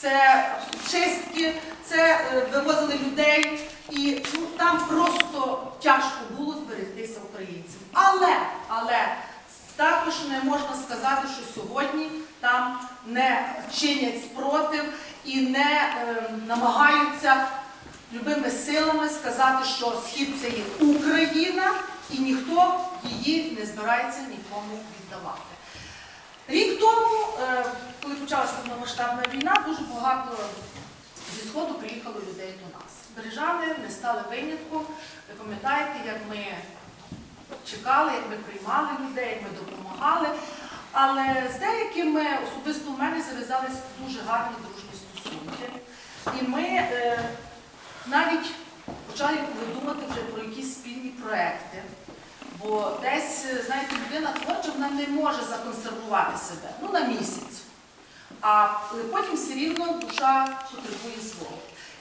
це чистки, це е, вивозили людей, і ну, там просто тяжко було зберегтися українцям. Але, але також не можна сказати, що сьогодні там не чинять спротив і не е, намагаються любими силами сказати, що схід це є Україна, і ніхто її не збирається нікому віддавати. Рік тому, е, коли почалася повномасштабна війна, дуже багато зі сходу приїхало людей до нас. Бережани не стали винятком. Ви пам'ятаєте, як ми чекали, як ми приймали людей, як ми допомагали. Але з деякими особисто в мене зав'язались дуже гарні дружні стосунки. І ми е, навіть почали думати вже про якісь спільні проекти. Бо десь, знаєте, людина творча, вона не може законсервувати себе ну, на місяць. А потім все рівно душа потребує свого.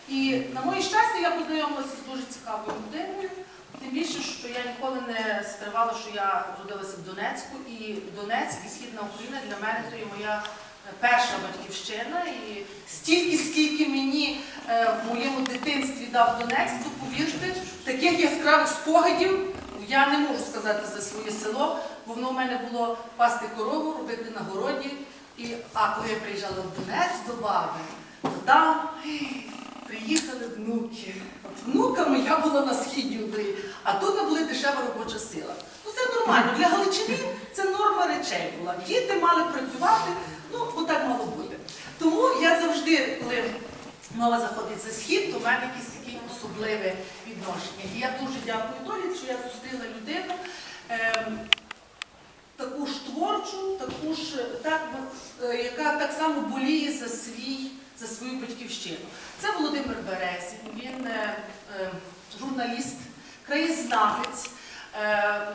І на моє щастя, я познайомилася з дуже цікавою людиною. Тим більше, що я ніколи не скривала, що я родилася в Донецьку, і Донецьк і Східна Україна для мене то є моя е, перша батьківщина. І стільки, скільки мені е, в моєму дитинстві дав Донецьк, то повірте, таких яскравих спогадів я не можу сказати за своє село, бо воно в мене було пасти корову, робити на городі. І, а коли я приїжджала в Донець до баби, то там приїхали внуки. От внуками я була на східній Україні, а тут ми були дешева робоча сила. Ну це нормально. Для Галичини це норма речей була. Діти мали працювати, ну бо так мало бути. Тому я завжди, коли мова заходить за схід, то в мене якесь таке особливе відношення. І я дуже дякую долі, що я зустріла людину. ем, таку ж ж так, е, яка так само боліє за свій, за свою батьківщину. Це Володимир Березін, він е, е, журналіст, краєзнавець. Е,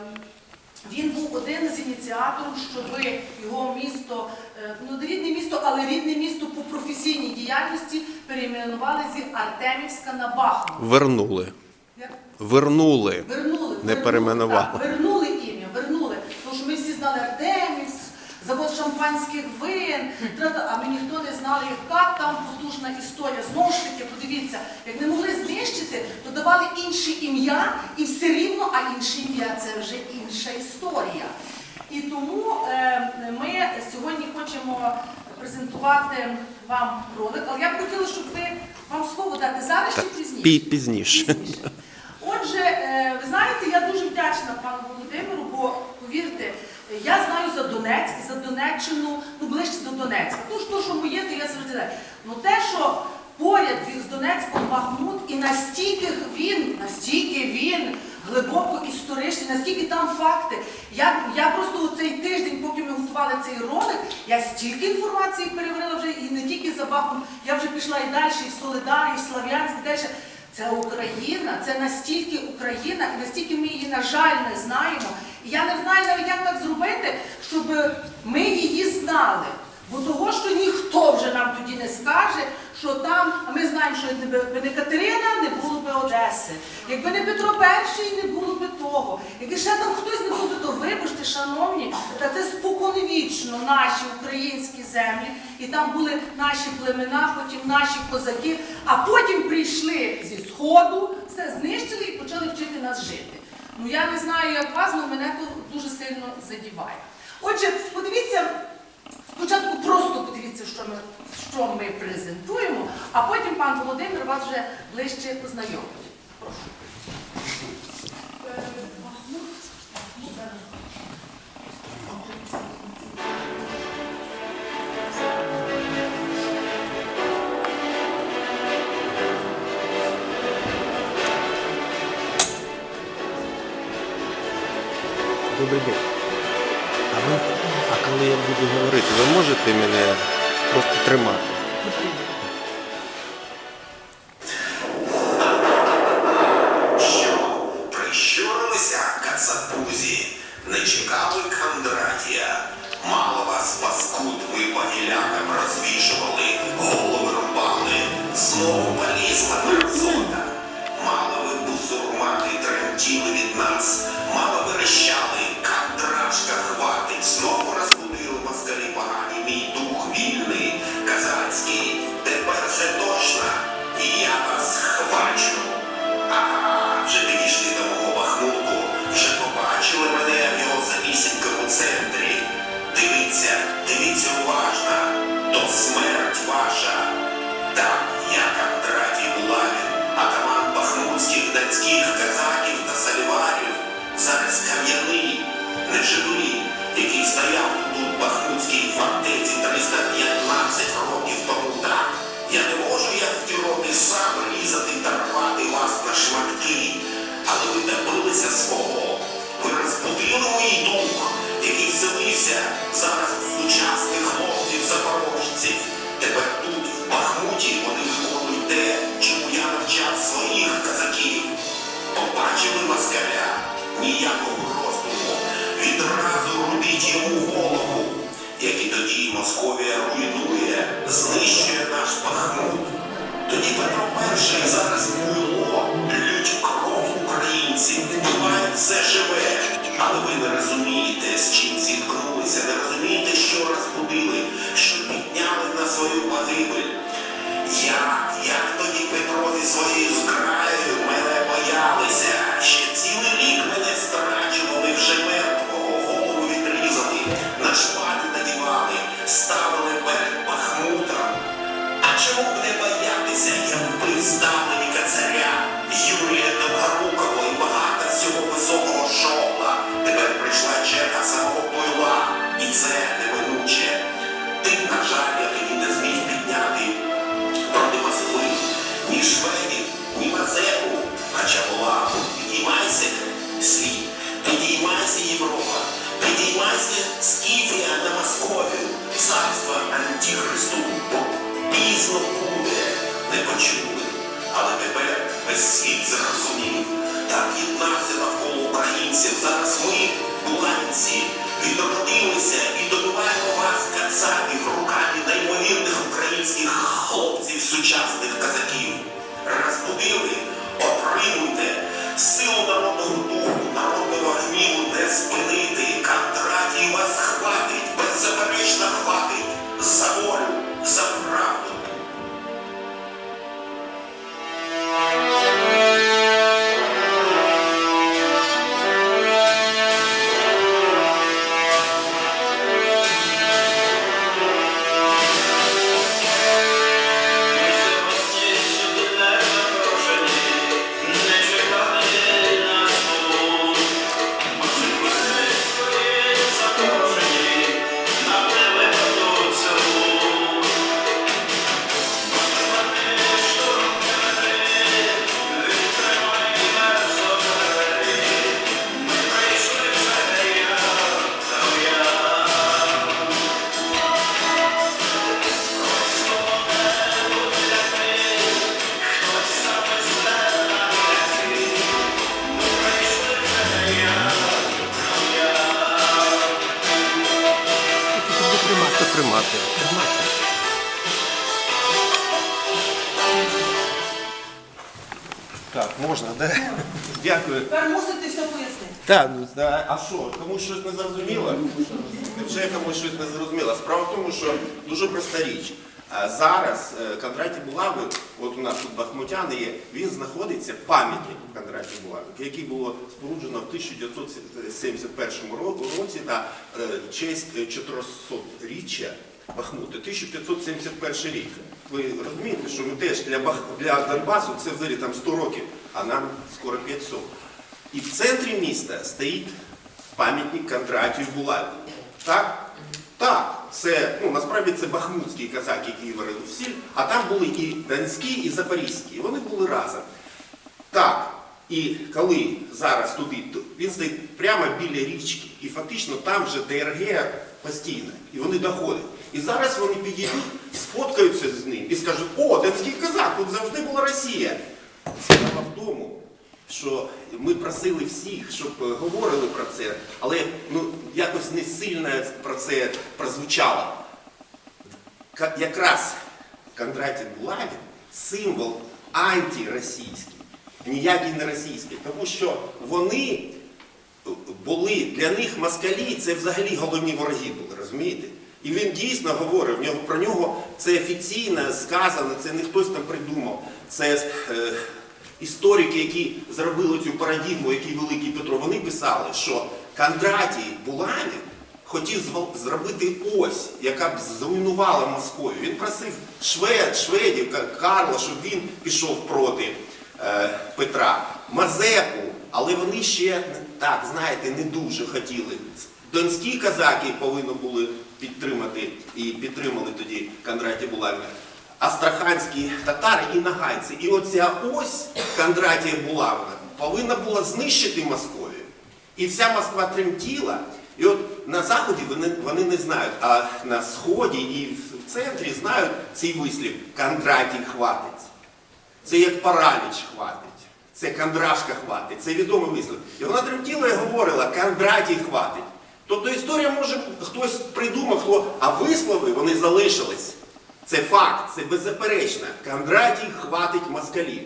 він був один з ініціаторів, щоб його місто, е, ну не рідне місто, але рідне місто по професійній діяльності перейменували зі Артемівська на Бахмут. Вернули. Вернули. Вернули. Не вернули, перейменували. так, вернули ім'я, вернули. Тому що ми всі знали Завод шампанських вин, а ми ніхто не знали, яка там потужна історія. Знову ж таки, подивіться, як не могли знищити, то давали інше ім'я, і все рівно, а інше ім'я це вже інша історія. І тому е, ми сьогодні хочемо презентувати вам ролик, але я б хотіла, щоб ви вам слово дати зараз чи пізніше. пі- пізніше. Пізніше. Отже, е, ви знаєте, я дуже вдячна пану Володимиру, бо повірте, е, я знаю за Донецьк, за Донеччину, ну ближче до Донецька. Ну то, що моє, то я завжди знаю. Ну те, що поряд з Донецьком Бахмут, і настільки він, настільки він глибоко історичний, наскільки там факти. Я, я просто цей тиждень, поки ми готували цей ролик, я стільки інформації переварила вже і не тільки за Бахмут, я вже пішла і далі, і в Солидар, і в Слав'янськ, і далі. Це Україна, це настільки Україна, і настільки ми її, на жаль, не знаємо. І я не знаю навіть, як так зробити, щоб ми її знали. Бо того, що ніхто вже нам тоді не скаже, що там, а ми знаємо, що якби не Катерина, не було би Одеси. Якби не Петро І, не було би того. Якби ще там хтось не був би, то вибачте, шановні, та це споконвічно наші українські землі, і там були наші племена, потім наші козаки, а потім прийшли зі Сходу, все знищили і почали вчити нас жити. Ну я не знаю, як вас, але мене то дуже сильно задіває. Отже, подивіться. Спочатку просто подивіться, що ми, що ми презентуємо, а потім пан Володимир вас вже ближче познайомить. Прошу. Добрий день. Буду говорити, ви можете мене просто тримати? Що? Прищурилися кацапузі, не чекали Кондратія. Мало вас паскуд ми по розвішували, голови рубали, знову полізла мерзота. Мало ви бусурмати тремтіли від нас, мало верещали, кандрашка хватить, знову Żywo Так єднався навколо українців. Зараз ми, буланці, відродилися і добиваємо вас кацапів руками неймовірних українських хлопців, сучасних казаків. Розбудили, отримуйте силу народного тримати, тримати, тримати. Так, можна, да? Дякую. Тепер мусите все пояснити. Так, ну да, а що, комусь щось не зрозуміло? Вже комусь щось не зрозуміло. Справа в тому, що дуже проста річ. Зараз е, Кондраті Булави, от у нас тут Бахмутяни є, він знаходиться пам'ятник Кондраті Булави, який було споруджено в 1971 році на е, честь 400-річчя Бахмута, 1571 рік. Ви розумієте, що ми теж для, Бах... для Донбасу це взагалі там 100 років, а нам скоро 500. І в центрі міста стоїть пам'ятник Кондратію Булаві. Так? Так, це, ну, насправді це бахмутський казак, який варив сіль, а там були і донські, і запорізькі. І вони були разом. Так, і коли зараз туди, він стоїть прямо біля річки, і фактично там вже ДРГ постійно, і вони доходять. І зараз вони підійдуть, сфоткаються з ним і скажуть, о, донський казак, тут завжди була Росія. Справа в тому, що ми просили всіх, щоб е, говорили про це, але ну, якось не сильно про це прозвучало. Якраз Кондратій Булавін символ антиросійський, ніякий не російський, тому що вони е, були для них москалі, це взагалі головні вороги були, розумієте? І він дійсно говорив, про нього це офіційно сказано, це не хтось там придумав. Це е, історики, які зробили цю парадігму, який великий Петро, вони писали, що Кондратій Булавін хотів зробити ось, яка б зруйнувала Московію. Він просив швед, шведів, Карла, щоб він пішов проти е, Петра, Мазепу, але вони ще так, знаєте, не дуже хотіли. Донські казаки повинні були підтримати і підтримали тоді Кондратія Булавіна. Астраханські татари і нагайці. І оця ось Кондратія Булавина повинна була знищити Московію. І вся Москва тремтіла. І от на Заході вони, вони не знають, а на Сході і в центрі знають цей вислів Кондратій хватить. Це як параліч хватить. Це кандрашка хватить. Це відомий вислів. І вона тремтіла і говорила, Кондратій хватить. Тобто історія може хтось придумав, а вислови вони залишились. Це факт, це беззаперечно. Кондратій хватить москалів.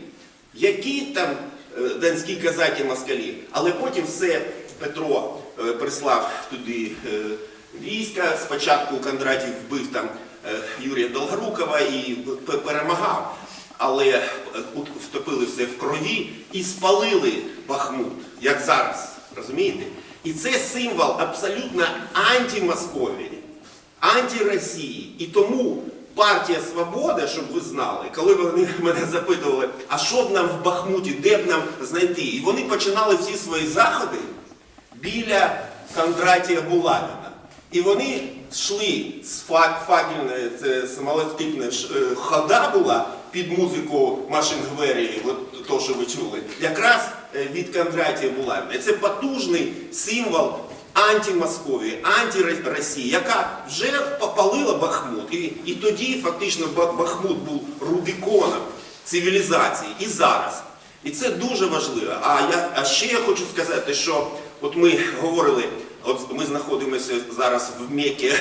Які там е, донські казаки москалі, але потім все Петро е, прислав туди е, війська. Спочатку Кондратій вбив там Юрія Долгорукова і перемагав. Але втопили все в крові і спалили Бахмут, як зараз. Розумієте? І це символ абсолютно антимосковії, антиросії. І тому партія Свобода, щоб ви знали, коли вони мене запитували, а що б нам в Бахмуті, де б нам знайти? І вони починали всі свої заходи біля Кондратія Булавіна. І вони йшли з фак, факельної, це самолоскипна е, хода була під музику Машин Гвері, от то, що ви чули, якраз е, від Кондратія Булавіна. І Це потужний символ антимосковії, антиросії, яка вже попалила Бахмут. І, і тоді фактично Бахмут був Рубіконом цивілізації. І зараз. І це дуже важливо. А я а ще я хочу сказати, що от ми говорили, от ми знаходимося зараз в Меккі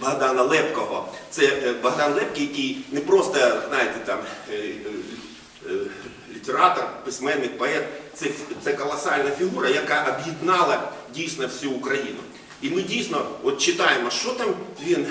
Богдана Лепкого. Це е, Богдан Лепкий, який не просто, знаєте, там е, е, літератор, письменник, поет. Це, це колосальна фігура, яка об'єднала дійсно всю Україну. І ми дійсно от читаємо, що там він.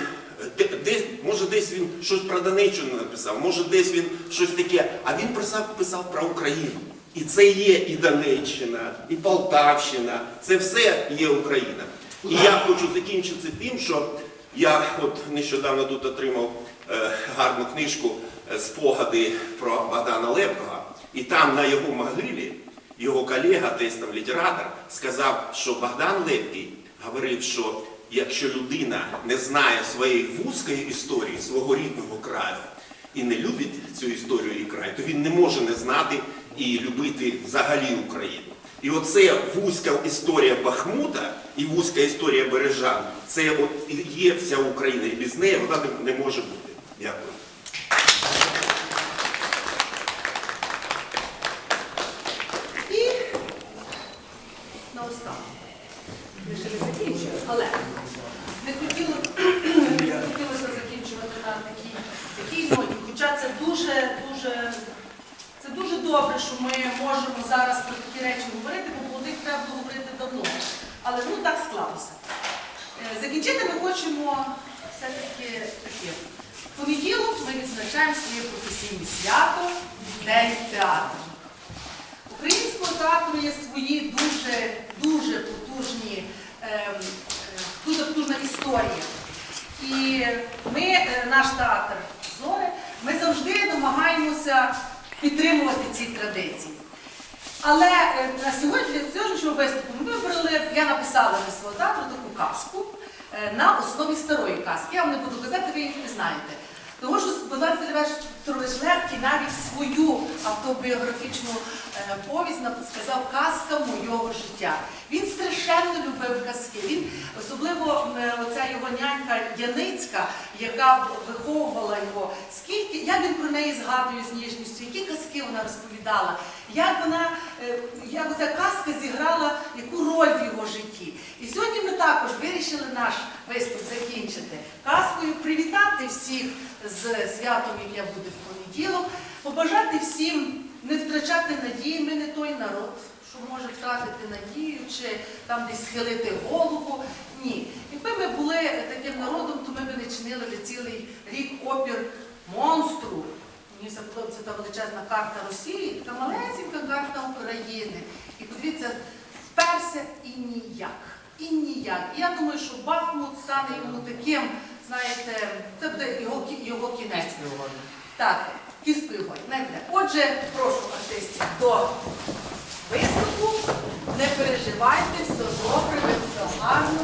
Де, десь, може, десь він щось про Донеччину написав, може, десь він щось таке, а він писав, писав про Україну. І це є і Донеччина, і Полтавщина, це все є Україна. І я хочу закінчити тим, що я от нещодавно тут отримав е, гарну книжку е, спогади про Богдана Лепкого, і там на його могилі його колега, десь там літератор, сказав, що Богдан Лепкий говорив, що якщо людина не знає своєї вузької історії, свого рідного краю, і не любить цю історію і край, то він не може не знати і любити взагалі Україну. І оце вузька історія Бахмута і вузька історія Бережан, це от є вся Україна, і без неї вона не- може бути. Дякую. І наостанок. Ми ще не закінчили, але не хотіло, не хотілося закінчувати на такій, такій ноті. Хоча це дуже, дуже, це дуже добре, що ми можемо зараз про такі речі говорити, бо молодих треба було говорити давно. Але ну так склалося. Е, Закінчити ми хочемо все-таки таке. В понеділок ми відзначаємо своє професійне свято День театру. Українського театру є свої дуже, дуже потужні, ем, е, дуже потужна історія. І ми, е, наш театр Зори, ми завжди намагаємося підтримувати ці традиції. Але е, на сьогодні для сьогоднішнього виступу ми вибрали, я написала для свого театру таку казку е, на основі старої казки. Я вам не буду казати, ви їх не знаєте. Тому що Богдан Петрович Лепкий навіть свою автобіографічну повість сказав казка мого життя. Він страшенно любив казки. Він особливо е, оця його нянька Яницька, яка виховувала його. Скільки як він про неї згадує з ніжністю, які казки вона розповідала, як вона е, як ця казка зіграла яку роль в його житті. І сьогодні ми також вирішили наш виступ закінчити казкою, привітати всіх з святом, яке буде в понеділок, побажати всім не втрачати надії. Ми не той народ, що може втратити надію чи там десь схилити голову. Ні. Якби ми були таким народом, то ми б не чинили вже цілий рік опір монстру. Мені заподобається та величезна карта Росії, така малесенька карта України. І подивіться, вперся і ніяк. І ніяк. І я думаю, що Бахмут стане йому таким, знаєте, це буде його, його кінець. Так, буде. Отже, прошу артистів до виступу. Не переживайте, все добре, ви все гарно.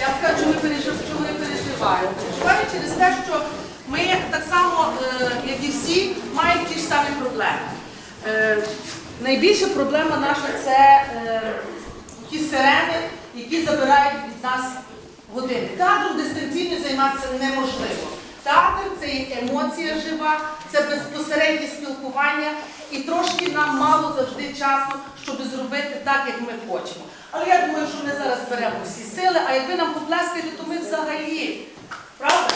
Я скажу, ми пережив, чому не переживаємо. Переживаю через те, що ми так само, е, як і всі, маємо ті ж самі проблеми. Е, найбільша проблема наша це е, ті сирени, які забирають від нас години. Театром дистанційно займатися неможливо. Театр це є емоція жива, це безпосереднє спілкування, і трошки нам мало завжди часу, щоб зробити так, як ми хочемо. Але я думаю, що ми зараз беремо всі сили, а як ви нам поплескаєте, то ми взагалі. Правда?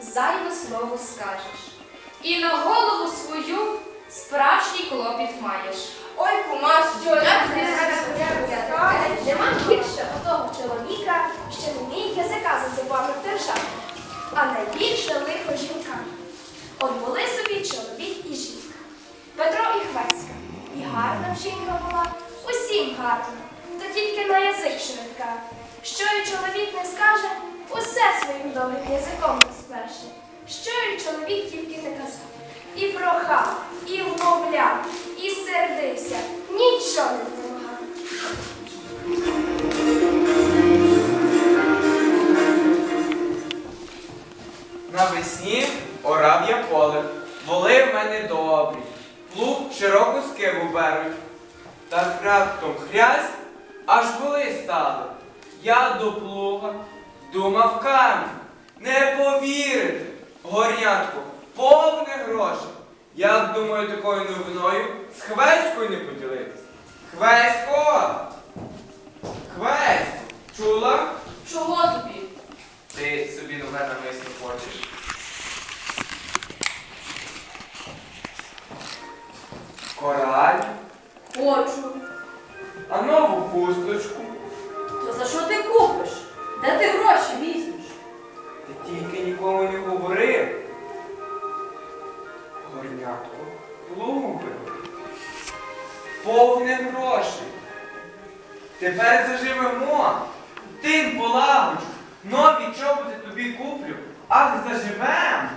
Зайве слово скажеш. І на голову свою справжній клопіт маєш. Ой, кума, що я Нема гірше отого чоловіка, що не вміє язика за зубами держати, а найбільше лихо жінка. От були собі чоловік і жінка. Петро і Хвеська. І гарна б жінка була, усім гарна, та тільки на язик швидка. Що і чоловік не скаже, усе своїм добрим язиком розплеше. Що і чоловік тільки не казав. І прохав, і вмовляв, і сердився, нічого не допомагав. Навесні орав я поле, воли в мене добрі, плуг широку скиву беруть. Та раптом хрясь, аж воли стали. Я до плуга думав камінь. Не повірите, горнятко, повне грошей. Як думаю, такою новиною з Хвеською не поділитись? Хвесько! Хвесько! Чула? Чого тобі? Ти собі нове намисно хочеш. Кораль, Хочу. а нову хусточку. То за що ти купиш? Де ти гроші візьмеш? Ти тільки нікому не говори. Горнятко плуби. Повне гроші. Тепер заживемо. Тим полагоджу. Нові чоботи тобі куплю. Ах, заживем.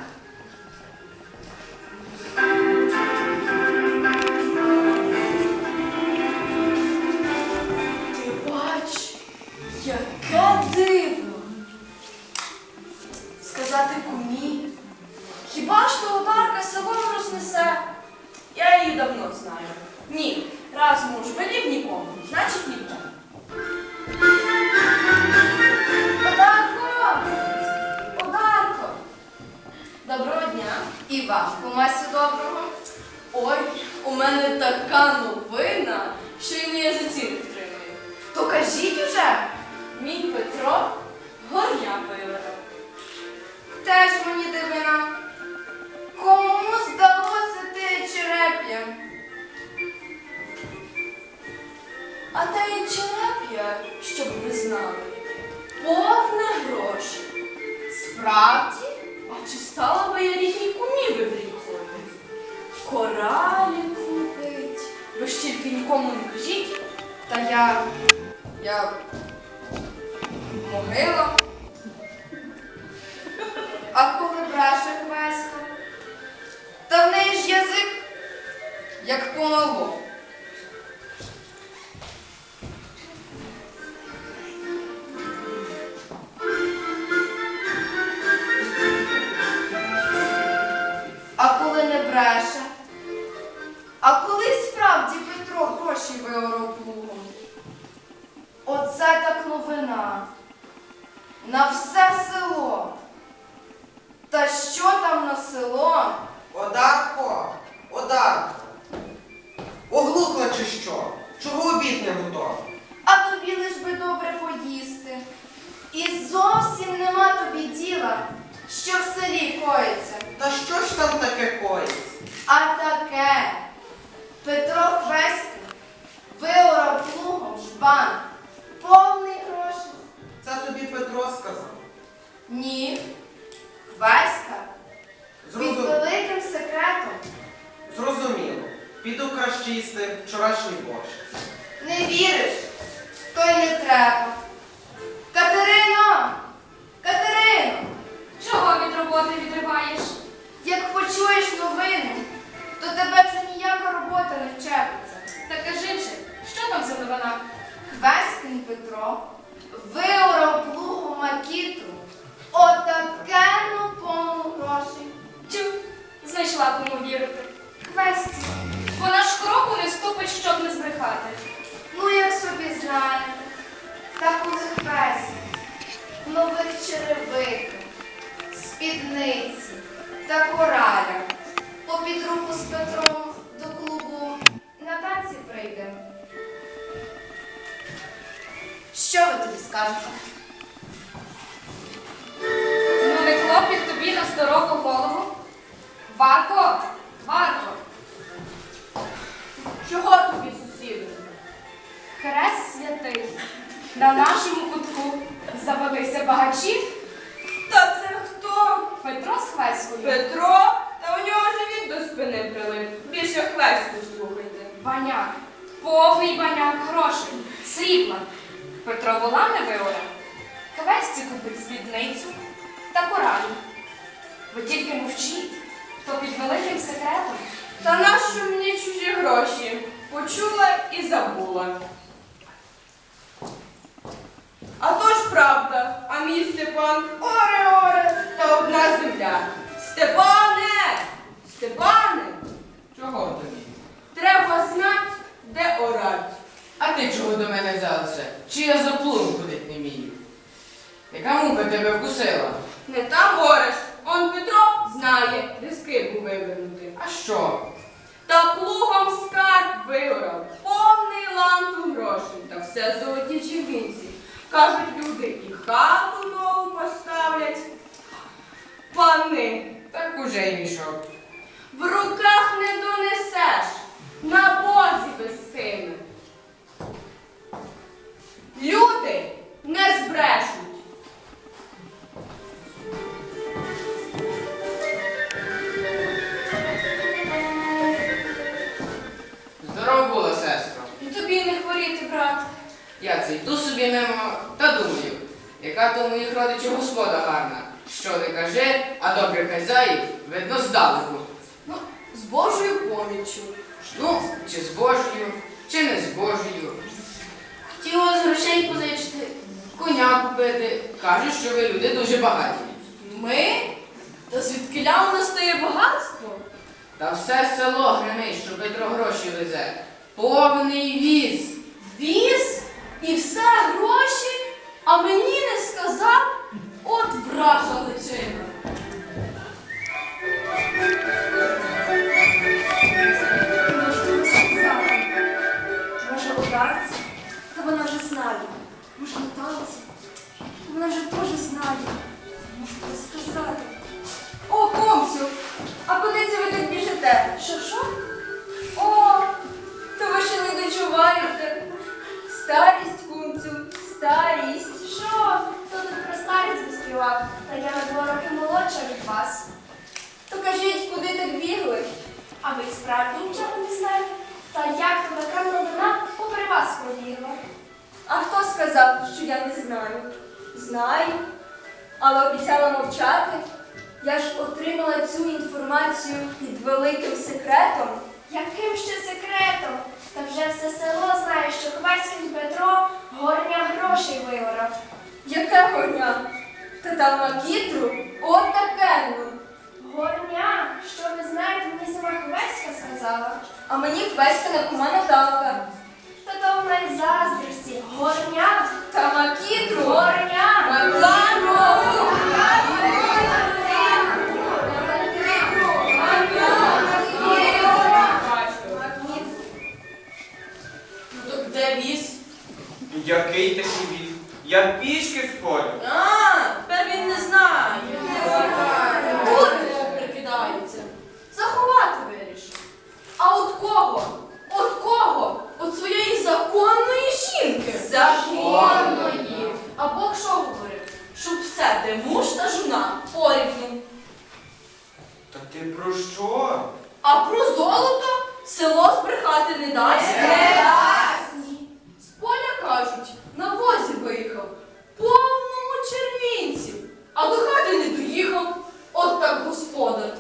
Зовсім нема тобі діла, що в селі коїться. Та що ж там таке коїться? А таке. Петро Хвеська виорав плугом жбан. Повний грошей. Це тобі Петро сказав. Ні. Хвеська під великим секретом. Зрозуміло. Піду краще їсти вчорашній борщ. Не віриш, то й не треба. Катерино! Катерино! Чого від роботи відриваєш? Як почуєш новини, то тебе вже ніяка робота не вчепиться. Та кажи вже, що там за новина? Хвеськин Петро виорав плугу макітру отакену повну грошей. Тю, знайшла кому вірити. Хвесті, Вона ж кроку не ступить, щоб не збрехати. ну як нових черевиках, спідниці та коралях попід руку з Петром до клубу на танці прийде. Що ви тобі скажете? Ну не клопіт тобі на здорову голову. Варко, Варко, Чого тобі, сусіду? хрест святий. На нашому кутку завелися багачі Та це хто? Петро з Хвеською. Петро? Та у нього живіт до спини прилип. Більше хвестку слухайте. Баняк, повний баняк грошей, срібла. Петро вола не виорав. Хвесті купить спідницю та коралі. Ви тільки мовчіть, то під великим секретом. Чи я за плугом ходить не вмію? Яка муха тебе вкусила? Не там гореш. Он Петро знає, де скибу вивернути. А що? Та плугом скарб виорав, повний ланту грошей та все золоті чебінці. Кажуть, люди і хату нову поставлять. Пани, Так уже й мішок. в руках не донесеш, на бозі безхими. Люди не збрешуть. Здорово було, сестро. І тобі не хворіти, брат. Я це йду собі мимо та думаю, яка то у моїх родичів господа гарна. Що не кажи, а добрих хазяїв видно здалеку. Ну, з Божою поміччю. Ну, чи з Божою, чи не з Божою. Хотілося грошей позичити, коня купити. Кажуть, що ви люди дуже багаті. Ми? Та звідкиля у нас стає багатство? Та все село гримить, що Петро гроші везе. Повний віз. Віз і все гроші, а мені не сказав, от вража личина. Вже теж знає. Можу сказати. О, комсю, а куди це ви так біжите? Що, що? О, то ви ще не дочуваєте. Старість, кумцю, старість. Що? Хто тут про старість заспівав? Та я на два роки молодша від вас. То кажіть, куди так бігли? А ви справді нічого не знаєте? Та як то така новина попри вас пробігла? А хто сказав, що я не знаю? Знаю, але обіцяла мовчати. Я ж отримала цю інформацію під великим секретом. Яким ще секретом? Та вже все село знає, що Ковальський Петро горня грошей вигорав. Яке горня? Та там макітру от таке. ну. Горня, що ви знаєте, мені сама Ковальська сказала. А мені веська на кума Наталка. То заздрості. Горня, Та макітру. горня. Маклану! Ну то де віз? Який такий віз? Я пішки сходив. А, тепер він не знає. Дурним прикидається. Заховати вирішив. А от кого? От своєї законної жінки. Законної. А Бог що говорив? Щоб все, де муж та жона, порівну. Та ти про що? А про золото село збрехати не дасть. Не дасть. З поля кажуть, на возі виїхав, повному червінців, а до хати не доїхав. От так господар.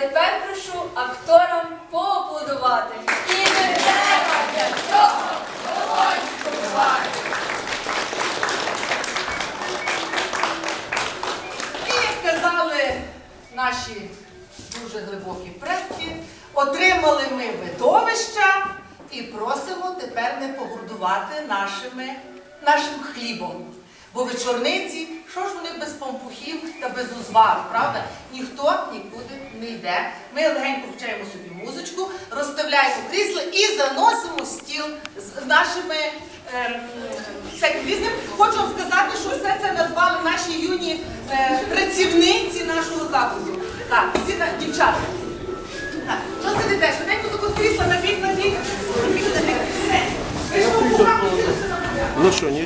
Тепер прошу акторам поаплодувати. І не треба для цього волонтувати. І як казали наші дуже глибокі предки, отримали ми видовища і просимо тепер не погордувати нашим хлібом. Бо вечорниці, що ж вони без пампухів та без узвару, правда? Ніхто нікуди не йде. Ми легенько включаємо собі музичку, розставляємо крісла і заносимо стіл з нашими ем, всяким різним. Хочу вам сказати, що все це надбали наші юні е, працівниці нашого закладу. Так, на- дівчата. Так, що сидите? Швиденько тут крісла на бік, на бік. На бік, на бік. Все. Ну що, ні?